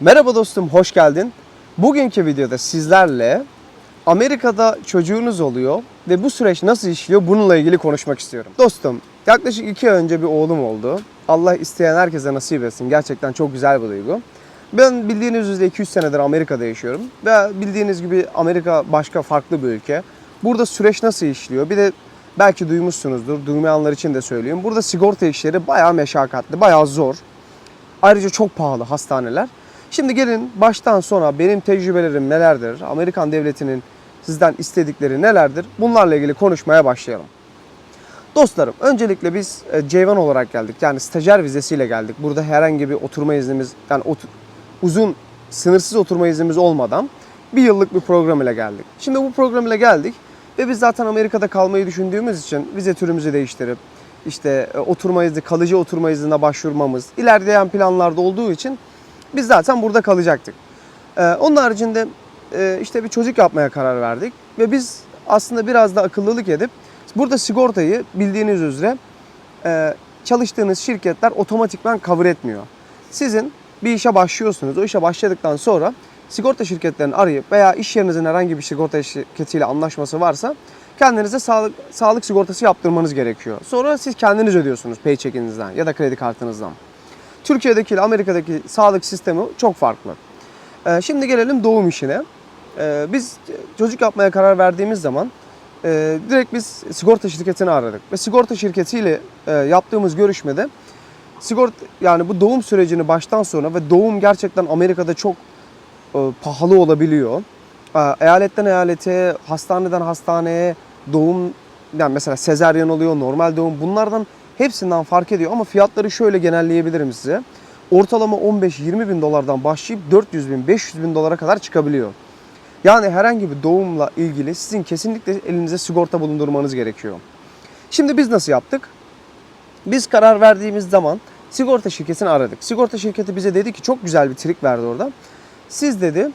Merhaba dostum, hoş geldin. Bugünkü videoda sizlerle Amerika'da çocuğunuz oluyor ve bu süreç nasıl işliyor bununla ilgili konuşmak istiyorum. Dostum, yaklaşık iki ay önce bir oğlum oldu. Allah isteyen herkese nasip etsin. Gerçekten çok güzel bir duygu. Ben bildiğiniz üzere 200 senedir Amerika'da yaşıyorum. Ve bildiğiniz gibi Amerika başka farklı bir ülke. Burada süreç nasıl işliyor? Bir de belki duymuşsunuzdur. Duymayanlar için de söyleyeyim. Burada sigorta işleri bayağı meşakkatli, bayağı zor. Ayrıca çok pahalı hastaneler. Şimdi gelin baştan sona benim tecrübelerim nelerdir? Amerikan devletinin sizden istedikleri nelerdir? Bunlarla ilgili konuşmaya başlayalım. Dostlarım öncelikle biz e, C1 olarak geldik. Yani stajyer vizesiyle geldik. Burada herhangi bir oturma iznimiz yani otur- uzun sınırsız oturma iznimiz olmadan bir yıllık bir program ile geldik. Şimdi bu program ile geldik ve biz zaten Amerika'da kalmayı düşündüğümüz için vize türümüzü değiştirip işte e, oturma izni, kalıcı oturma iznine başvurmamız ilerleyen planlarda olduğu için biz zaten burada kalacaktık. Ee, onun haricinde e, işte bir çocuk yapmaya karar verdik ve biz aslında biraz da akıllılık edip burada sigortayı bildiğiniz üzere e, çalıştığınız şirketler otomatikman cover etmiyor. Sizin bir işe başlıyorsunuz. O işe başladıktan sonra sigorta şirketlerini arayıp veya iş yerinizin herhangi bir sigorta şirketiyle anlaşması varsa kendinize sağlık, sağlık sigortası yaptırmanız gerekiyor. Sonra siz kendiniz ödüyorsunuz paycheckinizden ya da kredi kartınızdan. Türkiye'deki ile Amerika'daki sağlık sistemi çok farklı. Ee, şimdi gelelim doğum işine. Ee, biz çocuk yapmaya karar verdiğimiz zaman e, direkt biz sigorta şirketini aradık. Ve sigorta şirketiyle e, yaptığımız görüşmede sigorta yani bu doğum sürecini baştan sona ve doğum gerçekten Amerika'da çok e, pahalı olabiliyor. Eyaletten eyalete, hastaneden hastaneye doğum yani mesela sezaryen oluyor, normal doğum bunlardan hepsinden fark ediyor ama fiyatları şöyle genelleyebilirim size. Ortalama 15-20 bin dolardan başlayıp 400 bin, 500 bin dolara kadar çıkabiliyor. Yani herhangi bir doğumla ilgili sizin kesinlikle elinize sigorta bulundurmanız gerekiyor. Şimdi biz nasıl yaptık? Biz karar verdiğimiz zaman sigorta şirketini aradık. Sigorta şirketi bize dedi ki çok güzel bir trik verdi orada. Siz dedi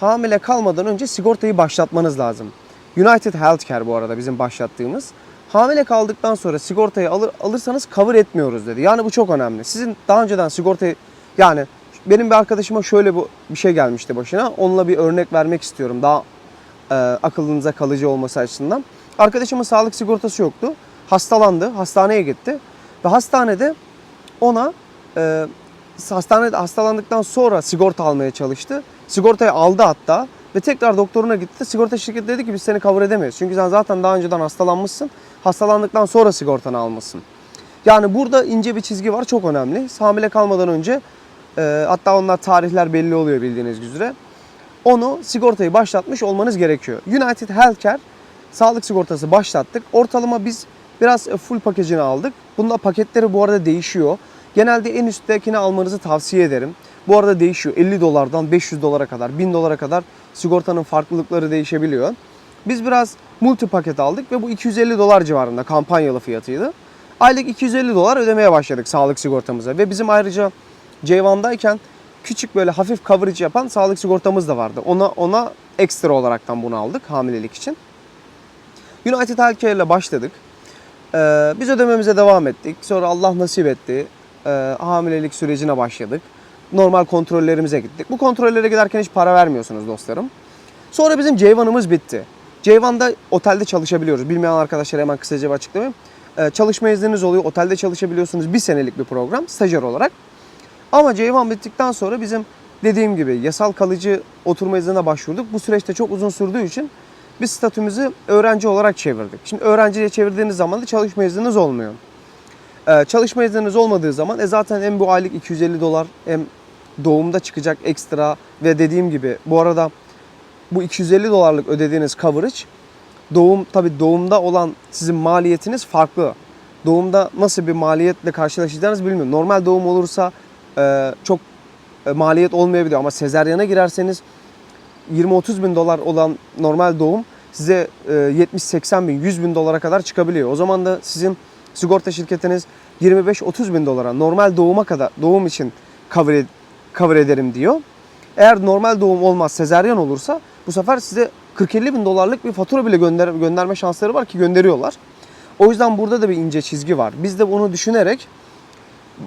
hamile kalmadan önce sigortayı başlatmanız lazım. United Healthcare bu arada bizim başlattığımız. Hamile kaldıktan sonra sigortayı alır, alırsanız cover etmiyoruz dedi. Yani bu çok önemli. Sizin daha önceden sigortayı yani benim bir arkadaşıma şöyle bu bir şey gelmişti başına. Onunla bir örnek vermek istiyorum. Daha e, akılınıza kalıcı olması açısından. Arkadaşımın sağlık sigortası yoktu. Hastalandı. Hastaneye gitti. Ve hastanede ona e, hastanede hastalandıktan sonra sigorta almaya çalıştı. Sigortayı aldı hatta ve tekrar doktoruna gitti. Sigorta şirketi dedi ki biz seni cover edemeyiz. Çünkü sen zaten daha önceden hastalanmışsın. Hastalandıktan sonra sigortanı almışsın. Yani burada ince bir çizgi var çok önemli. Hamile kalmadan önce e, hatta onlar tarihler belli oluyor bildiğiniz üzere. Onu sigortayı başlatmış olmanız gerekiyor. United Healthcare sağlık sigortası başlattık. Ortalama biz biraz e, full paketini aldık. Bunda paketleri bu arada değişiyor. Genelde en üsttekini almanızı tavsiye ederim. Bu arada değişiyor. 50 dolardan 500 dolara kadar, 1000 dolara kadar sigortanın farklılıkları değişebiliyor. Biz biraz multi paket aldık ve bu 250 dolar civarında kampanyalı fiyatıydı. Aylık 250 dolar ödemeye başladık sağlık sigortamıza ve bizim ayrıca Ceyvan'dayken küçük böyle hafif coverage yapan sağlık sigortamız da vardı. Ona ona ekstra olaraktan bunu aldık hamilelik için. United Healthcare ile başladık. Ee, biz ödememize devam ettik. Sonra Allah nasip etti. Ee, hamilelik sürecine başladık. Normal kontrollerimize gittik. Bu kontrollere giderken hiç para vermiyorsunuz dostlarım. Sonra bizim Ceyvan'ımız bitti. Ceyvan'da otelde çalışabiliyoruz. Bilmeyen arkadaşlara hemen kısaca bir açıklayayım. Ee, çalışma izniniz oluyor. Otelde çalışabiliyorsunuz. Bir senelik bir program stajyer olarak. Ama Ceyvan bittikten sonra bizim dediğim gibi yasal kalıcı oturma iznine başvurduk. Bu süreçte çok uzun sürdüğü için biz statümüzü öğrenci olarak çevirdik. Şimdi öğrenciye çevirdiğiniz zaman da çalışma izniniz olmuyor. Ee, çalışma izniniz olmadığı zaman e zaten hem bu aylık 250 dolar hem doğumda çıkacak ekstra ve dediğim gibi bu arada bu 250 dolarlık ödediğiniz coverage doğum tabi doğumda olan sizin maliyetiniz farklı. Doğumda nasıl bir maliyetle karşılaşacağınızı bilmiyorum. Normal doğum olursa e, çok e, maliyet olmayabiliyor ama sezeryana girerseniz 20-30 bin dolar olan normal doğum size e, 70-80 bin, 100 bin dolara kadar çıkabiliyor. O zaman da sizin sigorta şirketiniz 25-30 bin dolara normal doğuma kadar doğum için cover, cover ederim diyor. Eğer normal doğum olmaz sezeryan olursa bu sefer size 40-50 bin dolarlık bir fatura bile gönder gönderme şansları var ki gönderiyorlar. O yüzden burada da bir ince çizgi var. Biz de bunu düşünerek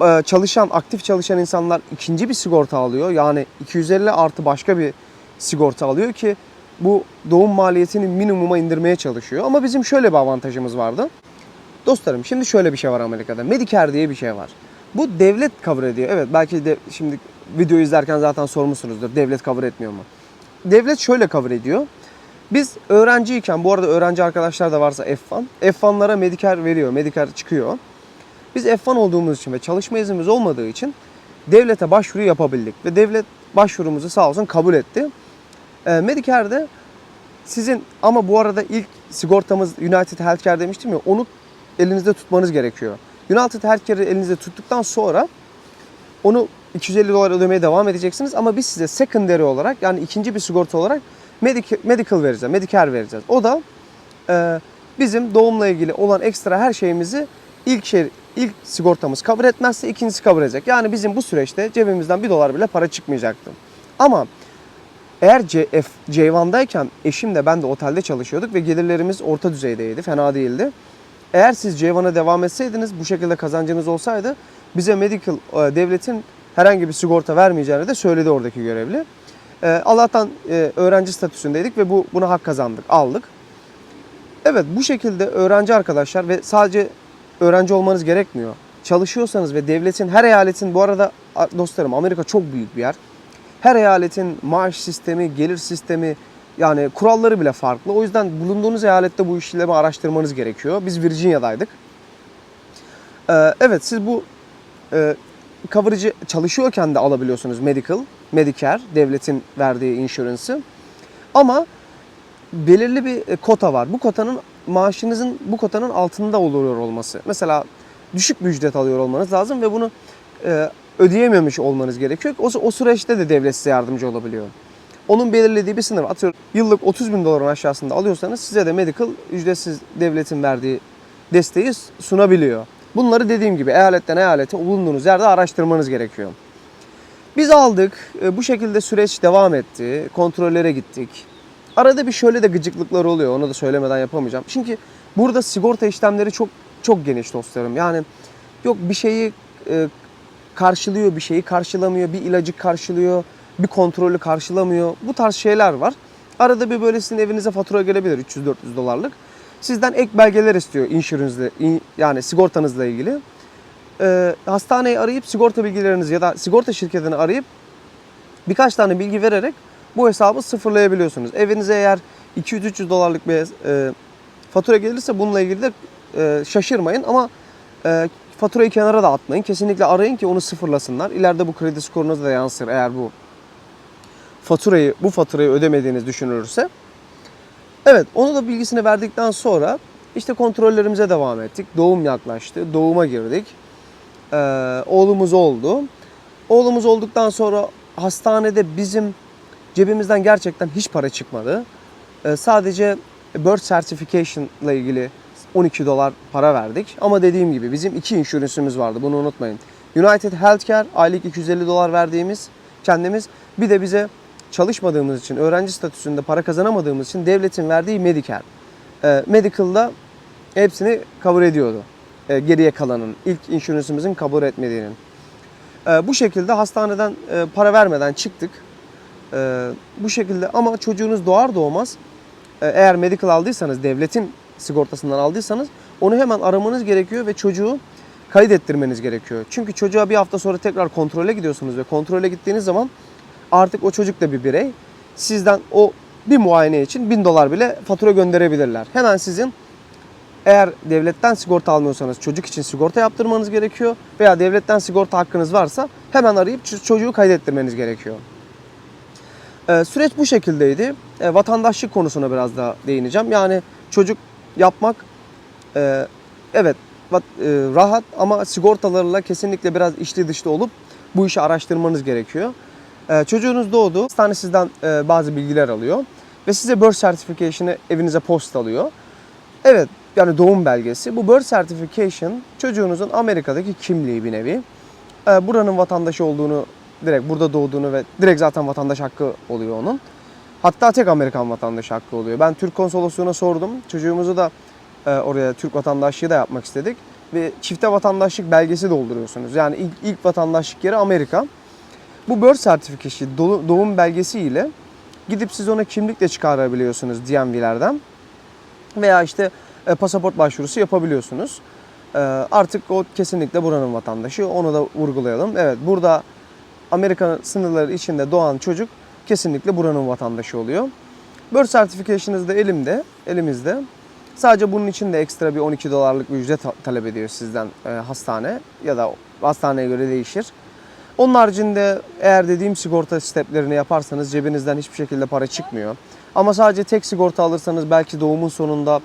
e, çalışan, aktif çalışan insanlar ikinci bir sigorta alıyor. Yani 250 artı başka bir sigorta alıyor ki bu doğum maliyetini minimuma indirmeye çalışıyor. Ama bizim şöyle bir avantajımız vardı. Dostlarım şimdi şöyle bir şey var Amerika'da. Medicare diye bir şey var. Bu devlet cover ediyor. Evet belki de şimdi video izlerken zaten sormuşsunuzdur. Devlet cover etmiyor mu? Devlet şöyle cover ediyor. Biz öğrenciyken, bu arada öğrenci arkadaşlar da varsa F1, F1'lara Medicare veriyor, Medicare çıkıyor. Biz F1 olduğumuz için ve çalışma iznimiz olmadığı için devlete başvuru yapabildik. Ve devlet başvurumuzu sağ olsun kabul etti. E, Medicare'de sizin ama bu arada ilk sigortamız United Healthcare demiştim ya onu elinizde tutmanız gerekiyor. United Healthcare'i elinizde tuttuktan sonra onu 250 dolar ödemeye devam edeceksiniz ama biz size secondary olarak yani ikinci bir sigorta olarak medical, vereceğiz, Medicare vereceğiz. O da e, bizim doğumla ilgili olan ekstra her şeyimizi ilk şey ilk sigortamız kabul etmezse ikincisi kabul edecek. Yani bizim bu süreçte cebimizden bir dolar bile para çıkmayacaktı. Ama eğer CF, C1'dayken eşim de ben de otelde çalışıyorduk ve gelirlerimiz orta düzeydeydi, fena değildi. Eğer siz C1'a devam etseydiniz, bu şekilde kazancınız olsaydı bize medical e, devletin herhangi bir sigorta vermeyeceğini de söyledi oradaki görevli. E, Allah'tan e, öğrenci statüsündeydik ve bu buna hak kazandık, aldık. Evet bu şekilde öğrenci arkadaşlar ve sadece öğrenci olmanız gerekmiyor. Çalışıyorsanız ve devletin her eyaletin bu arada dostlarım Amerika çok büyük bir yer. Her eyaletin maaş sistemi, gelir sistemi yani kuralları bile farklı. O yüzden bulunduğunuz eyalette bu işlemi araştırmanız gerekiyor. Biz Virginia'daydık. Ee, evet siz bu e, coverage'ı çalışıyorken de alabiliyorsunuz medical, Medicare, devletin verdiği insurance'ı. Ama belirli bir e, kota var. Bu kotanın maaşınızın bu kotanın altında oluyor olması. Mesela düşük bir ücret alıyor olmanız lazım ve bunu e, ödeyememiş olmanız gerekiyor. O, o süreçte de devlet size yardımcı olabiliyor. Onun belirlediği bir sınır atıyorum yıllık 30 bin doların aşağısında alıyorsanız size de medical ücretsiz devletin verdiği desteği sunabiliyor. Bunları dediğim gibi eyaletten eyalete bulunduğunuz yerde araştırmanız gerekiyor. Biz aldık. e, Bu şekilde süreç devam etti. Kontrollere gittik. Arada bir şöyle de gıcıklıklar oluyor. Onu da söylemeden yapamayacağım. Çünkü burada sigorta işlemleri çok çok geniş dostlarım. Yani yok bir şeyi e, karşılıyor, bir şeyi karşılamıyor, bir ilacı karşılıyor, bir kontrolü karşılamıyor. Bu tarz şeyler var. Arada bir böyle sizin evinize fatura gelebilir 300-400 dolarlık. Sizden ek belgeler istiyor insurance'le, in- yani sigortanızla ilgili. Ee, hastaneyi arayıp sigorta bilgilerinizi ya da sigorta şirketini arayıp birkaç tane bilgi vererek bu hesabı sıfırlayabiliyorsunuz. Evinize eğer 200-300 dolarlık bir e, fatura gelirse bununla ilgili de e, şaşırmayın ama e, faturayı kenara da atmayın. Kesinlikle arayın ki onu sıfırlasınlar. İleride bu kredi skorunuza da yansır eğer bu faturayı bu faturayı ödemediğiniz düşünülürse. Evet, onu da bilgisini verdikten sonra işte kontrollerimize devam ettik. Doğum yaklaştı. Doğuma girdik. Ee, oğlumuz oldu. Oğlumuz olduktan sonra hastanede bizim cebimizden gerçekten hiç para çıkmadı. Ee, sadece birth certification ile ilgili 12 dolar para verdik. Ama dediğim gibi bizim iki insurance'ımız vardı. Bunu unutmayın. United Healthcare aylık 250 dolar verdiğimiz kendimiz. Bir de bize çalışmadığımız için, öğrenci statüsünde para kazanamadığımız için devletin verdiği Medicare. Ee, Medical'da hepsini cover ediyordu. Ee, geriye kalanın, ilk insurance'ımızın kabul etmediğinin. Ee, bu şekilde hastaneden e, para vermeden çıktık. Bu şekilde ama çocuğunuz doğar doğmaz e, eğer medical aldıysanız, devletin sigortasından aldıysanız onu hemen aramanız gerekiyor ve çocuğu kaydettirmeniz gerekiyor. Çünkü çocuğa bir hafta sonra tekrar kontrole gidiyorsunuz ve kontrole gittiğiniz zaman artık o çocuk da bir birey. Sizden o bir muayene için 1000 dolar bile fatura gönderebilirler. Hemen sizin eğer devletten sigorta almıyorsanız çocuk için sigorta yaptırmanız gerekiyor veya devletten sigorta hakkınız varsa hemen arayıp çocuğu kaydettirmeniz gerekiyor. Ee, süreç bu şekildeydi. Ee, vatandaşlık konusuna biraz daha değineceğim. Yani çocuk yapmak e, evet e, rahat ama sigortalarla kesinlikle biraz içli dışlı olup bu işi araştırmanız gerekiyor. Ee, çocuğunuz doğdu. Hastane sizden e, bazı bilgiler alıyor ve size birth certification'ı evinize post alıyor. Evet yani doğum belgesi. Bu birth certification çocuğunuzun Amerika'daki kimliği bir nevi. Ee, buranın vatandaşı olduğunu, direkt burada doğduğunu ve direkt zaten vatandaş hakkı oluyor onun. Hatta tek Amerikan vatandaşı hakkı oluyor. Ben Türk konsolosluğuna sordum. Çocuğumuzu da e, oraya Türk vatandaşlığı da yapmak istedik. ve çifte vatandaşlık belgesi dolduruyorsunuz. Yani ilk, ilk vatandaşlık yeri Amerika. Bu birth dolu- doğum belgesi ile gidip siz ona kimlikle çıkarabiliyorsunuz DMV'lerden. Veya işte e, pasaport başvurusu yapabiliyorsunuz. E, artık o kesinlikle buranın vatandaşı. Onu da vurgulayalım. Evet burada Amerika sınırları içinde doğan çocuk kesinlikle buranın vatandaşı oluyor. Birth certification'ınız da elimde, elimizde. Sadece bunun için de ekstra bir 12 dolarlık bir ücret ta- talep ediyor sizden e, hastane ya da hastaneye göre değişir. Onun haricinde eğer dediğim sigorta steplerini yaparsanız cebinizden hiçbir şekilde para çıkmıyor. Ama sadece tek sigorta alırsanız belki doğumun sonunda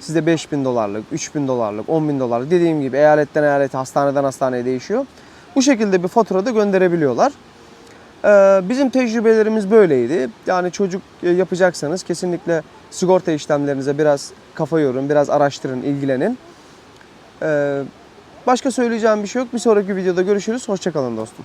size 5000 dolarlık, 3000 dolarlık, 10 bin dolarlık dediğim gibi eyaletten eyalete, hastaneden hastaneye değişiyor. Bu şekilde bir fatura da gönderebiliyorlar. Ee, bizim tecrübelerimiz böyleydi. Yani çocuk e, yapacaksanız kesinlikle sigorta işlemlerinize biraz kafa yorun, biraz araştırın, ilgilenin. Ee, başka söyleyeceğim bir şey yok. Bir sonraki videoda görüşürüz. Hoşçakalın dostum.